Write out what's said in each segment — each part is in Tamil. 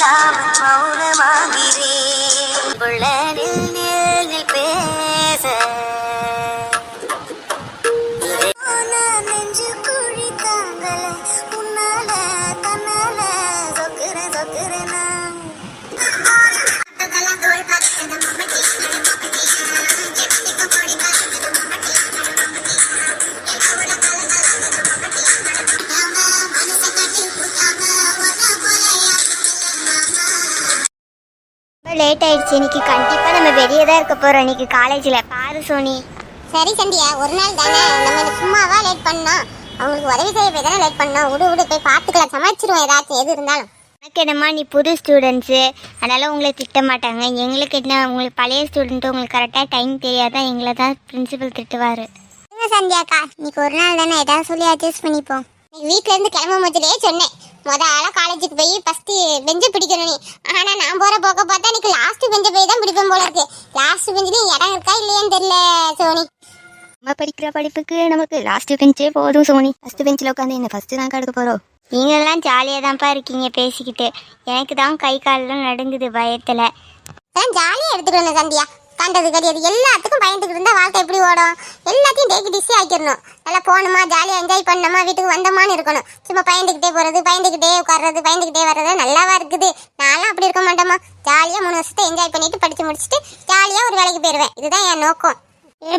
மொழி இல்லாமல் மௌனமாகிறேன். லேட் ஆயிடுச்சு இன்னைக்கு கண்டிப்பா நம்ம வெளியே தான் இருக்க போறோம். இன்னைக்கு காலேஜ்ல பாரு சோனி. சரி சந்தியா ஒரு நாள் தானே. நம்ம என்ன சும்மாவா லேட் பண்ணோம் அவங்களுக்கு உதவி செய்ய போய் தானே லேட் பண்ணோம். விடு விடு போய் பார்த்துக்கலாம். சமாளிச்சிருவோம் ஏதாச்சும் எது இருந்தாலும். உனக்கு என்னம்மா நீ புது ஸ்டூடெண்ட்ஸு அதனால உங்களை திட்ட மாட்டாங்க. எங்களுக்கு என்ன உங்களுக்கு பழைய ஸ்டூடெண்ட்டு உங்களுக்கு கரெக்டாக டைம் தெரியாதான் எங்களை தான் பிரின்சிபல் திட்டுவார். சந்தியாக்கா. இன்னைக்கு ஒரு நாள் தானே. ஏதாவது சொல்லி அட்ஜஸ்ட் பண்ணிப்போம். வீட்ல இருந்து கிளம்பும் போதுலயே சொன்னேன். முத ஆளா காலேஜுக்கு போய் ஃபர்ஸ்ட் பெஞ்சை பிடிக்கணும் நீ ஆனா நான் போற போக்க பார்த்தா இன்னைக்கு லாஸ்ட் பெஞ்சை போய் தான் பிடிப்பேன் போல இருக்கு. லாஸ்ட் பெஞ்சிலும் இடம் இருக்கா இல்லையான்னு தெரியல சோனி. நம்ம படிக்கிற படிப்புக்கு நமக்கு லாஸ்ட் பெஞ்சே போதும் சோனி. ஃபஸ்ட்டு பெஞ்சில் உட்காந்து என்ன ஃபஸ்ட்டு தான் எடுக்க போகிறோம் நீங்கள்லாம் ஜாலியாக தான்ப்பா இருக்கீங்க பேசிக்கிட்டு. எனக்கு தான் கை காலெல்லாம் நடுங்குது பயத்தில். அதான் ஜாலியா எடுத்துக்கணும் சந்தியா. கண்டது கிடையாது. எல்லாத்துக்கும் பயந்துக்கிட்டு இருந்தா வாழ்க்கை எப்படி ஓடும்? எல்லாத்தையும் டேக்கு டிசி ஆக்கிடணும். நல்லா போனோமா ஜாலியா என்ஜாய் பண்ணோமா வீட்டுக்கு வந்தோமான்னு இருக்கணும். சும்மா பயந்துக்கிட்டே போறது பயந்துக்கிட்டே உட்கார்றது பயந்துக்கிட்டே வர்றது நல்லாவா இருக்குது? நான்லாம் அப்படி இருக்க மாட்டோமா ஜாலியா மூணு வருஷத்தை என்ஜாய் பண்ணிட்டு படிச்சு முடிச்சுட்டு ஜாலியா ஒரு வேலைக்கு போயிடுவேன் இதுதான் என் நோக்கம்.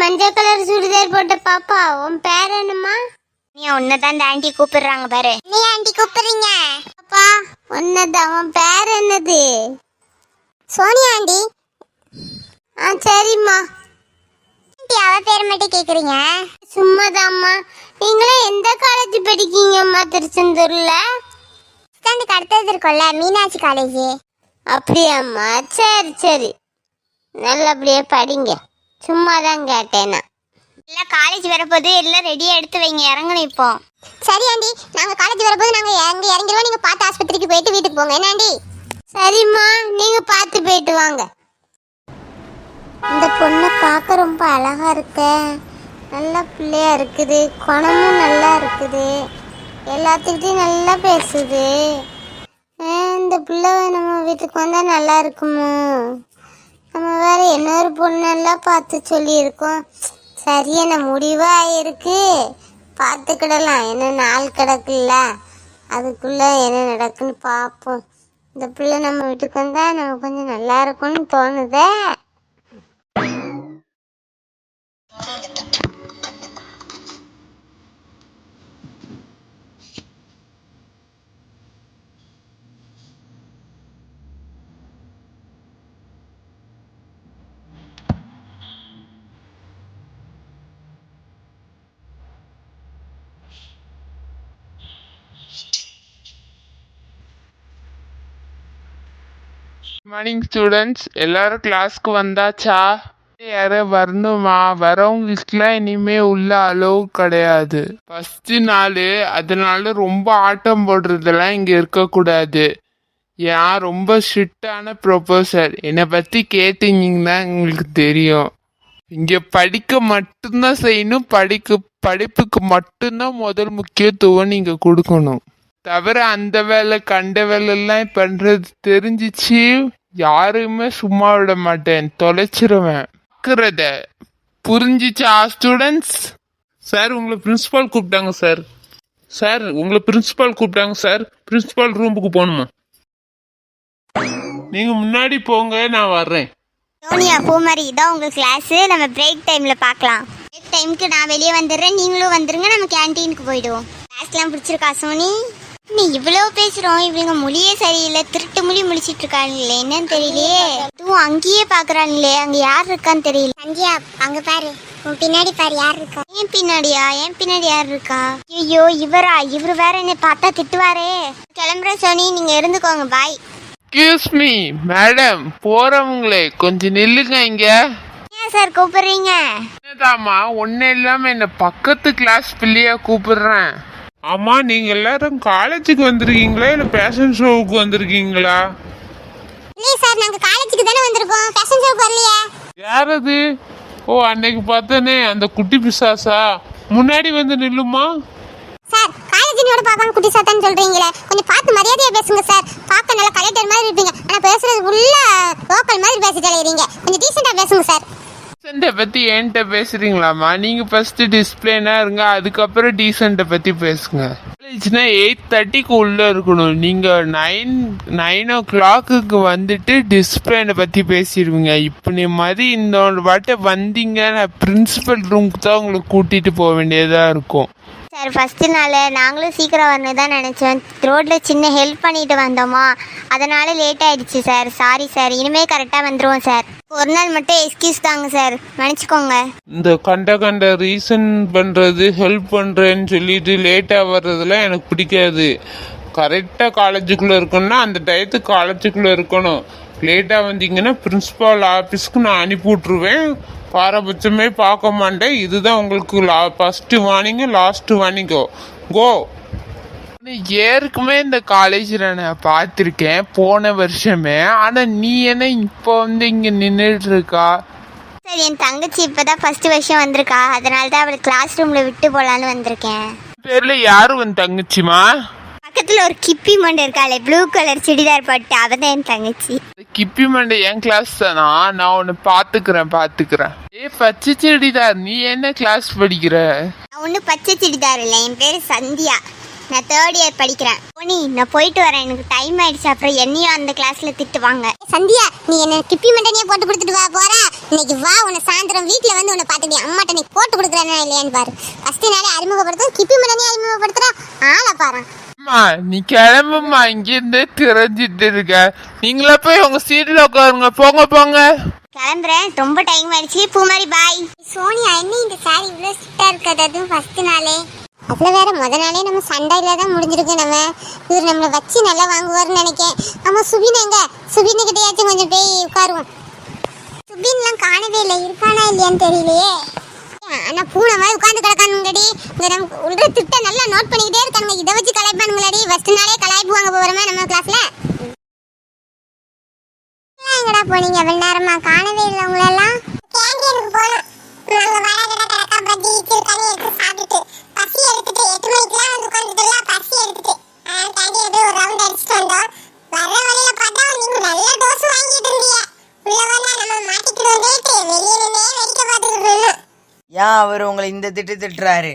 மஞ்சள் கலர் சுடிதார் போட்ட பாப்பா உன் பேர் என்னம்மா? நீ உன்னை தான் இந்த ஆண்டி கூப்பிடுறாங்க பாரு. நீ ஆண்டி கூப்பிடுறீங்க? பாப்பா உன்னதான் உன் பேர் என்னது? சோனியா ஆண்டி ஆ சரிம்மா. அவ பேர் மட்டும் கேக்குறீங்க? சும்மாதாம்மா. நீங்களும் எந்த காலேஜ் படிக்கீங்கம்மா திருச்செந்தூர்ல? ஸ்டாண்டுக்கு அடுத்தது இருக்கும்ல மீனாட்சி காலேஜ் அப்படியாம்மா. சரி சரி. நல்லபடியா படிங்க. சும்மா தான் கேட்டேன். எல்லாம் காலேஜ் வரப்போது எல்லாம் ரெடியாக எடுத்து வைங்க இறங்கணும் இப்போ. சரி ஆண்டி. நாங்க காலேஜ் வரும்போது நாங்க எங்க இறங்கிடுவோம். நீங்க பார்த்து ஆஸ்பத்திரிக்கு போயிட்டு வீட்டுக்கு போங்க. என்ன ஆண்டி? சரிம்மா. நீங்க பார்த்து போயிட்டு வாங்க. பார்க்க ரொம்ப அழகாக இருக்க. நல்ல பிள்ளையாக இருக்குது. குணமும் நல்லா இருக்குது. எல்லாத்துக்கிட்டையும் நல்லா பேசுது. இந்த பிள்ளை நம்ம வீட்டுக்கு வந்தால் நல்லா இருக்குமோ? நம்ம வேற இன்னொரு பொண்ணெல்லாம் பார்த்து சொல்லியிருக்கோம். சரியான முடிவாக இருக்கு? பார்த்துக்கிடலாம். என்ன நாள் கிடக்குல்ல? அதுக்குள்ளே என்ன நடக்குன்னு பார்ப்போம். இந்த பிள்ளை நம்ம வீட்டுக்கு வந்தால் நம்ம கொஞ்சம் நல்லா இருக்கும்னு தோணுதே. மார்னிங் ஸ்டூடெண்ட்ஸ் எல்லாரும் கிளாஸ்க்கு வந்தாச்சா? யாரும் வரணுமா? வரவங்களுக்குலாம் இனிமே உள்ள அளவு கிடையாது. ஃபர்ஸ்ட் நாள் அதனால ரொம்ப ஆட்டம் போடுறதெல்லாம் இங்கே இருக்கக்கூடாது. ஏன்? ரொம்ப ஸ்ட்ரிக்டான ப்ரொபோசர் என்னை பற்றி கேட்டீங்கன்னா உங்களுக்கு தெரியும். இங்கே படிக்க மட்டும்தான் செய்யணும். படிக்க படிப்புக்கு மட்டும்தான் முதல் முக்கியத்துவம் நீங்கள் கொடுக்கணும். தவிர அந்த வேலை கண்ட வேலைலாம் பண்றது தெரிஞ்சிச்சு. யாருமே சும்மா விட மாட்டேன். தொலைச்சிருவேன். பார்க்கறத புரிஞ்சிச்சா ஸ்டூடெண்ட்ஸ் சார் உங்களை பிரின்சிபால் கூப்பிட்டாங்க சார். சார் உங்களை பிரின்சிபால் கூப்பிட்டாங்க சார். பிரின்சிபால் ரூமுக்கு போகணுமா? நீங்க முன்னாடி போங்க நான் வர்றேன். சோனியா பூமாரி இதான் உங்க கிளாஸ் நம்ம பிரேக் டைம்ல பார்க்கலாம். பிரேக் டைம்க்கு நான் வெளியே வந்துடுறேன். நீங்களும் வந்துருங்க. நம்ம கேண்டீனுக்கு போயிடுவோம். கிளாஸ்லாம் பிடிச்சிருக்கா சோனி? நீ இவ்வளோ பேசுறோம் இவங்க மொழியே சரியில்லை திருட்டு மொழி முடிச்சிட்டு இருக்காங்களே என்னன்னு தெரியலையே. இதுவும் அங்கேயே பாக்குறாங்களே அங்க யார் இருக்கான்னு தெரியல. சந்தியா அங்க பாரு. உன் பின்னாடி பாரு யார் இருக்கா? ஏன் பின்னாடியா? ஏன் பின்னாடி யார் இருக்கா? ஐயோ இவரா? இவர் வேற என்னை பார்த்தா திட்டுவாரே. கிளம்புற சோனி. நீங்க இருந்துக்கோங்க. பாய். எக்ஸ்கியூஸ் மீ மேடம் போறவங்களே கொஞ்சம் நில்லுங்க இங்க. ஏன் சார் கூப்பிடுறீங்க? என்னதாம்மா ஒன்னும் இல்லாம என்ன பக்கத்து கிளாஸ் பிள்ளையா கூப்பிடுறேன். ஆமா நீங்க எல்லாரும் காலேஜுக்கு வந்திருக்கீங்களா இல்ல பேஷன் ஷோவுக்கு வந்திருக்கீங்களா? இல்லையே சார் நாங்க காலேஜுக்கு தானே வந்திருக்கோம். ஃபேஷன் ஷோக்கு வரலையே. யார் அது ஓ அன்னைக்கு பார்த்தனே அந்த குட்டி பிசாசா? முன்னாடி வந்து நில்லுமா? சார் மரியாதையோட பார்க்காம குட்டி சாத்தான்னு சொல்றீங்களே. கொஞ்சம் பார்த்து மரியாதையா பேசுங்க சார். பார்க்க நல்லா கலெக்டர் மாதிரி இருப்பீங்க. ஆனா பேசுறது உள்ள லோக்கல் மாதிரி பேசி தலையறீங்க கொஞ்சம் டீசெண்டா பேசுங்க சார். டீசெண்ட்டை பற்றி என்கிட்ட பேசுகிறீங்களாம்மா நீங்கள் ஃபஸ்ட்டு டிஸ்பிளேனாக இருங்க அதுக்கப்புறம் டீசெண்ட்டை பற்றி பேசுங்க. காலேஜ்னா எயிட் தேர்ட்டிக்கு உள்ளே இருக்கணும். நீங்கள் நைன் நைன் ஓ கிளாக்குக்கு வந்துட்டு டிஸ்பிளேனை பற்றி பேசிடுவீங்க. இப்போ நீ மாதிரி இந்த வாட்டை வந்தீங்க நான் பிரின்சிபல் ரூமுக்கு தான் உங்களை கூட்டிகிட்டு போக வேண்டியதாக இருக்கும். சார் ஃபஸ்ட்டு நாள் நாங்களும் சீக்கிரம் வரணும் தான் நினச்சோம். ரோட்டில் சின்ன ஹெல்ப் பண்ணிட்டு வந்தோமா. அதனால லேட் ஆயிடுச்சு சார். சாரி. சார் இனிமேல் கரெக்டாக வந்துடுவோம் சார். ஒரு நாள் மட்டும் எக்ஸ்கியூஸ் தாங்க சார். மன்னிச்சுக்கோங்க. இந்த கண்ட கண்ட ரீசன் பண்ணுறது ஹெல்ப் பண்ணுறேன்னு சொல்லிட்டு லேட்டாக வர்றதுலாம் எனக்கு பிடிக்காது. கரெக்டாக காலேஜுக்குள்ளே இருக்கணும்னா அந்த டயத்துக்கு காலேஜுக்குள்ளே இருக்கணும். லேட்டாக வந்தீங்கன்னா பிரின்ஸிபால் ஆஃபீஸ்க்கு நான் அனுப்பி விட்ருவேன் பாரபட்சமே பார்க்க மாட்டேன். இதுதான் உங்களுக்கு லா ஃபஸ்ட்டு வார்னிங்கு லாஸ்ட்டு வார்னிங்கோ கோ ஏற்கனவே இந்த காலேஜில் நான் பார்த்துருக்கேன் போன வருஷமே. ஆனால் நீ என்ன இப்போ வந்து இங்கே நின்றுட்டு இருக்கா சார் என் தங்கச்சி இப்போ தான் ஃபஸ்ட்டு வருஷம் வந்திருக்கா. அதனால தான் அவளை கிளாஸ் ரூமில் விட்டு போகலான்னு வந்திருக்கேன். பேர்ல யாரு உன் தங்கச்சிமா பக்கத்தில் ஒரு கிப்பி மண்டை இருக்காளே ப்ளூ கலர் சுடிதார் போட்டு அவ தான் என் தங்கச்சி. கிப்பி மண்டை என் கிளாஸ் தானா? நான் உன்னை பாத்துக்கிறேன் பாத்துக்கிறேன். ஏ பச்சை செடிதார் நீ என்ன கிளாஸ் படிக்கிற? நான் ஒன்றும் பச்சை சுடிதார் இல்லை. என் பேர் சந்தியா. நான் தேர்ட் இயர் படிக்கிறேன். போனி நான் போயிட்டு வரேன். எனக்கு டைம் ஆயிடுச்சு. அப்புறம் என்னையும் அந்த கிளாஸில் திட்டுவாங்க சந்தியா நீ என்ன கிப்பி மண்டனியா போட்டு கொடுத்துட்டு வா போற. இன்னைக்கு வா உன்னை சாயந்தரம் வீட்ல வந்து உன்னை பார்த்துட்டு அம்மாட்ட நீ போட்டு கொடுக்குறேனா இல்லையான்னு பாரு. ஃபர்ஸ்ட் நாளே அறிமுகப்படுத்த கிப்பி மண்டனியா அறிமுகப்படுத்துற. ஆளை பாரு. அம்மா நீ கிளம்புமா இங்கிருந்து திறஞ்சிட்டு இருக்க நீங்களா போய் உங்க சீட்ல உட்காருங்க. போங்க போங்க. கிளம்புறேன். ரொம்ப டைம் ஆயிடுச்சு. பூமாரி பாய் சோனியா என்ன இந்த சாரி இவ்வளோ ஸ்ட்ரிக்டா இருக்காது அதுவும் ஃபர்ஸ்ட் நாளே. அதுல வேற முத நாளே நம்ம சண்டையில தான் முடிஞ்சிருக்கு நம்ம. இவர் நம்மளை வச்சு நல்லா வாங்குவார்னு நினைக்கேன். ஆமா சுபின் எங்க? சுபின் கிட்டயாச்சும் கொஞ்சம் போய் உட்காருவோம் சுபின்லாம் காணவே இல்லை. இருக்கானா இல்லையான்னு தெரியலையே. ஆனா பூனை மாதிரி உட்காந்து கிடக்கானுங்கடி. இந்த நமக்கு உள்ள திட்ட நல்லா நோட் பண்ணிக்கிட்டே இருக்கானுங்க. இதை வச்சு கலாய்ப்பானுங்களடி. ஃபர்ஸ்ட் நாளே கலாய்ப்புவாங்க போறமே நம்ம கிளாஸ்ல எங்கடா போனீங்க? வெள்ளாரமா காணவே இல்லை உங்களெல்லாம். கேண்டீனுக்கு போனோம். நாங்க வடகட கடக்கா பஜ்ஜி திருக்கணி எடுத்து சாப்பிட்டுட்டு. பசி எடுத்துட்டு எட்டு மணிக்கெல்லாம் வந்து ஏன் அவர் உங்களை இந்த திட்டு திட்டுறாரு.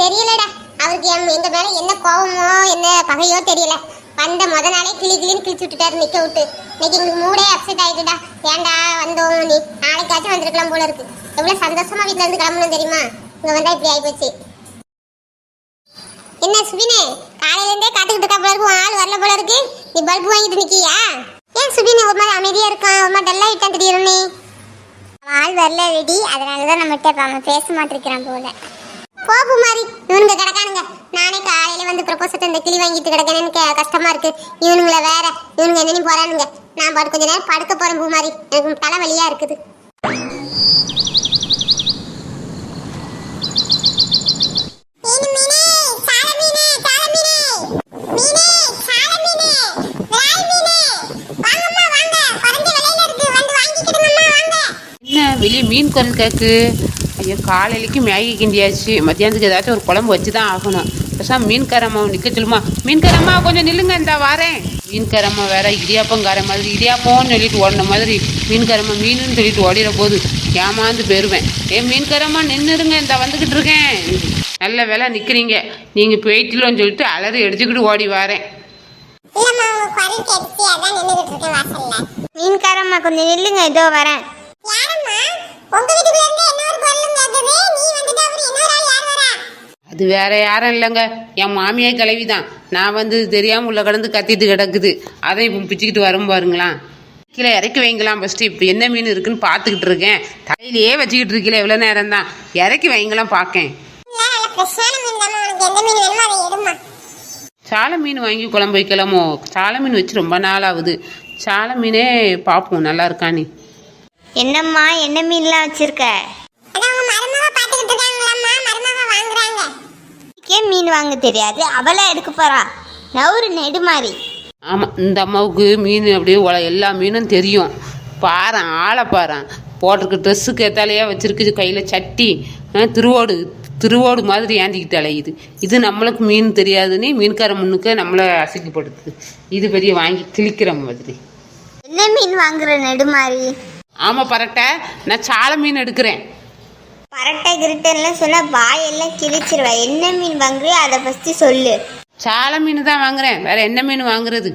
தெரியலடா. அவருக்கு எம் எங்க மேல என்ன கோபமோ என்ன பகையோ தெரியல. வந்த முத நாளே கிளி கிளின்னு கிழிச்சு விட்டுட்டாரு நிக்க விட்டு. இன்னைக்கு எங்களுக்கு மூடே அப்செட் ஆயிட்டுடா ஏன்டா வந்தோம் நீ? நாளைக்காச்சும் வந்திருக்கலாம் போல இருக்கு. எவ்வளவு சந்தோஷமா வீட்டுல இருந்து கிளம்பணும் தெரியுமா? இங்க வந்தா இப்படி ஆயிப்போச்சு. என்ன சுபினே? காலையில இருந்தே காத்துக்கிட்டு இருக்கா போல இருக்கு. ஆள் வரல போல இருக்கு. நீ பல்பு வாங்கிட்டு நிக்கியா? ஏன் சுபினே? ஒரு மாதிரி அமைதியா இருக்கான். ஒரு மாதிரி டல்லா ஆயிட்டான் திடீர்னு. அவன் ஆள் வரல ரெடி அதனால தான் நம்மகிட்ட அவன் பேச மாட்டிருக்கிறான் போல. போகு மாதிரி இவனுங்க கிடக்கானுங்க. நானே காலையில வந்து ப்ரொபோசத்தை இந்த கிளி வாங்கிட்டு கிடக்கேன்னு கே- கஷ்டமா இருக்கு. இவனுங்கள வேற. இவனுங்க என்னன்னு போறானுங்க. நான் பாட்டு கொஞ்ச நேரம் படுக்க போறேன் பூமாரி மாதிரி எனக்கு தலை இருக்குது. வெளியே மீன் குரல் கேக்கு ஐயோ காலையிலைக்கு மேகி கிண்டியாச்சு. மத்தியானத்துக்கு ஏதாச்சும் ஒரு குழம்பு வச்சு தான் ஆகணும். பேசாம மீன்காரம்மா நிற்க சொல்லுமா. மீன்காரம்மா கொஞ்சம் நில்லுங்க இந்த வாரேன். மீன்காரம்மா வேற இடியாப்பங்கார மாதிரி இடியாப்பம்னு சொல்லிட்டு ஓடின மாதிரி மீன்காரம்மா மீனுன்னு சொல்லிட்டு ஓடிற போது ஏமாந்து போயிருவேன். ஏ மீன்காரம்மா நின்றுருங்க இந்த வந்துக்கிட்டு இருக்கேன். நல்ல வேலை நிற்கிறீங்க நீங்கள் போயிட்டுலன்னு சொல்லிட்டு அலறி அடிச்சுக்கிட்டு ஓடி வரேன். மீன்காரம்மா கொஞ்சம் நில்லுங்க இதோ வரேன். அது வேற யாரும் இல்லைங்க. என் மாமியே கிளவி தான் நான் வந்து தெரியாம உள்ள கடந்து கத்திட்டு கிடக்குது. அதை இப்போ பிச்சுக்கிட்டு வரும் பாருங்களாம் கீழே இறக்கி வைங்களாம் ஃபஸ்ட்டு இப்போ என்ன மீன் இருக்குன்னு பார்த்துக்கிட்டு இருக்கேன். தலையிலேயே வச்சுக்கிட்டு இருக்கல எவ்வளோ நேரம் தான் இறக்கி வைங்களாம் பார்க்கேன். எடுமா சாலை மீன் வாங்கி குழம்பு வைக்கலாமோ? சாலை மீன் வச்சு ரொம்ப நாள் ஆகுது. சாலை மீனே பார்ப்போம் நல்லா இருக்கானே என்னம்மா என்ன மீன்லாம் வச்சிருக்க? ஏன் மீன் வாங்க தெரியாது. அவளா எடுக்க போறா. நவுறு நெடுமாறி ஆமாம் இந்த அம்மாவுக்கு மீன் அப்படியே உல எல்லா மீனும் தெரியும். பாறேன் ஆளை பாறேன் போட்டிருக்க ட்ரெஸ்ஸுக்கு ஏத்தாலையா வச்சிருக்கு கையில் சட்டி. திருவோடு திருவோடு மாதிரி ஏந்திக்கிட்டு அலையுது. இது நம்மளுக்கு மீன் தெரியாதுன்னு மீன்கார முன்னுக்கு நம்மளை அசைக்கப்படுத்துது இது பெரிய வாங்கி கிழிக்கிற மாதிரி. என்ன மீன் வாங்குற நெடுமாறி ஆமாம் பரட்டை. நான் சாலை மீன் எடுக்கிறேன். பரட்டை கிரிட்டன்லாம் சொன்னா வாயெல்லாம் கிழிச்சிருவா. என்ன மீன் வாங்குறியோ அதை ஃபர்ஸ்ட் சொல்லு. சாலை மீன் தான் வாங்குறேன். வேற என்ன மீன் வாங்குறது?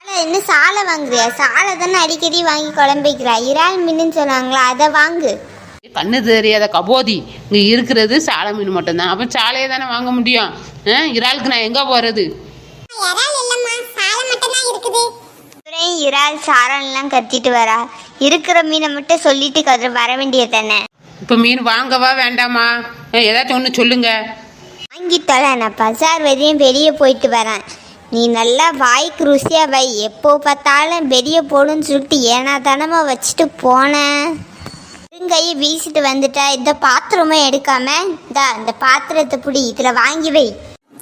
ஆனா என்ன சாலை வாங்குறியா? சாலை தானே அடிக்கடி வாங்கி குழம்பிக்கிறா இறால் மீன் சொன்னாங்களா அதை வாங்கு. கண்ணு தெரியாத கபோதி. இங்கே இருக்கிறது சாலை மீன் மட்டும்தான். அப்போ சாலையை தானே வாங்க முடியும். ஆ, இறாலுக்கு நான் எங்கே போகிறது இறால் இல்லம்மா சாலை மட்டும் தான் இருக்குது. அப்புறம் இறால் சாரன்லாம் கத்திட்டு வரா. இருக்கிற மீனை மட்டும் சொல்லிட்டு கதை வர வேண்டியது தானே. இப்போ மீன் வாங்கவா வேண்டாமா? ஏதாச்சும் ஒன்று சொல்லுங்க. வாங்கிட்டல நான் பஜார் வரையும் வெளியே போயிட்டு வரேன். நீ நல்லா வாய்க்கு ருசியா வை. எப்போ பார்த்தாலும் வெளியே போடுன்னு சொல்லிட்டு ஏனா தானமா வச்சுட்டு போனேன் கையை வீசிட்டு வந்துட்டா. இந்த பாத்திரமும் எடுக்காம இந்தா இந்த பாத்திரத்தை பிடி இதுல வாங்கி வை.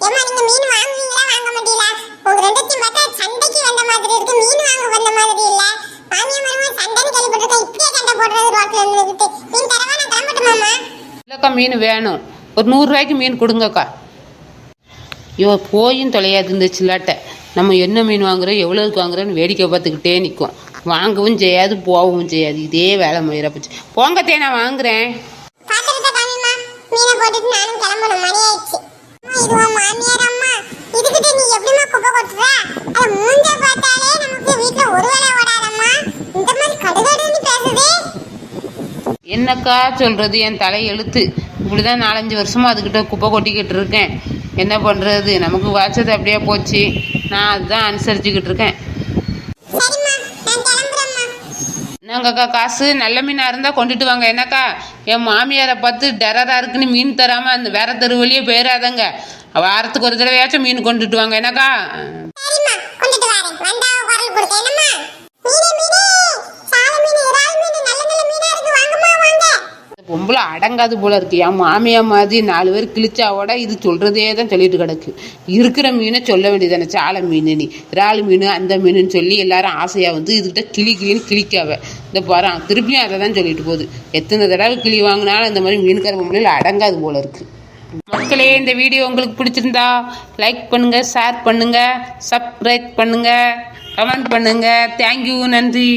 ஏமா மீன் வாங்குவீங்களா வாங்க மாட்டீங்களா உங்க ரெண்டுத்தையும் பார்த்தா சண்டைக்கு வந்த மாதிரி இருக்கு மீன் வாங்க வந்த மாதிரி இல்ல. மாமியா மருமக சண்டைன்னு கேள்விப்பட்டிருக்கேன் இப்படியே சண்டை போடுறது ரோட்ல நின்றுக்கிட்டு மீன் தரவா நான் கிளம்பட்டுமாமா இல்லைக்கா மீன் வேணும். ஒரு நூறுரூவாய்க்கு மீன் கொடுங்கக்கா. ஐயோ போயும் தொலையாது இந்த சில்லாட்டை. நம்ம என்ன மீன் வாங்குறோம் எவ்வளோக்கு வாங்குறோன்னு வேடிக்கை பார்த்துக்கிட்டே நிற்கும் வாங்கவும் செய்யாது போகவும் செய்யாது. இதே வேலை மயிரா போச்சு. போங்கத்தே நான் வாங்குறேன். மீனை போட்டுட்டு நானும் கிளம்பணும். மணி ஆயிடுச்சு. அம்மா, இது உன் மாமியார் அம்மா இதுகிட்ட நீ எப்படிமா குப்பை கொட்டுற அது மூஞ்ச பார்த்தாலே நமக்கு வீட்டுல ஒரு வேலை ஓடாதம்மா. இந்த மாதிரி கடுகடுன்னு பேசுதே. என்னக்கா சொல்கிறது என் தலை எழுத்து. இப்படி தான் நாலஞ்சு வருஷமாக அதுக்கிட்ட குப்பை கொட்டிக்கிட்டு இருக்கேன். என்ன பண்ணுறது நமக்கு வாச்சது அப்படியே போச்சு. நான் அதுதான் அனுசரிச்சுக்கிட்டு இருக்கேன். என்னங்கக்கா காசு? நல்ல மீனாக இருந்தால் கொண்டுட்டு வாங்க. என்னக்கா? என் மாமியாரை பார்த்து டெரராக இருக்குன்னு மீன் தராமல் அந்த வேற தெரு வழியே போயிடாதங்க வாரத்துக்கு ஒரு தடவையாச்சும் மீன் கொண்டுட்டு வாங்க. என்னக்கா? பொம்பளை அடங்காது போல இருக்கு. என் மாமியா மாதிரி நாலு பேர் கிழிச்சாவோட இது சொல்றதே தான் சொல்லிட்டு கிடக்கு. இருக்கிற மீனை சொல்ல வேண்டியதானே சாலை மீன் நீ. இறால் மீன் அந்த மீனுன்னு சொல்லி எல்லாரும் ஆசையா வந்து இதுகிட்ட கிளி கிளின்னு கிளிக்காவ இந்த பாரு திருப்பியும் அதை தான் சொல்லிட்டு போகுது. எத்தனை தடவை கிளி வாங்கினாலும் இந்த மாதிரி மீன்கார பொம்பளையில் அடங்காது போல இருக்கு. மக்களே இந்த வீடியோ உங்களுக்கு பிடிச்சிருந்தா லைக் பண்ணுங்க ஷேர் பண்ணுங்க சப்ஸ்கிரைப் பண்ணுங்க கமெண்ட் பண்ணுங்க. தேங்க்யூ நன்றி.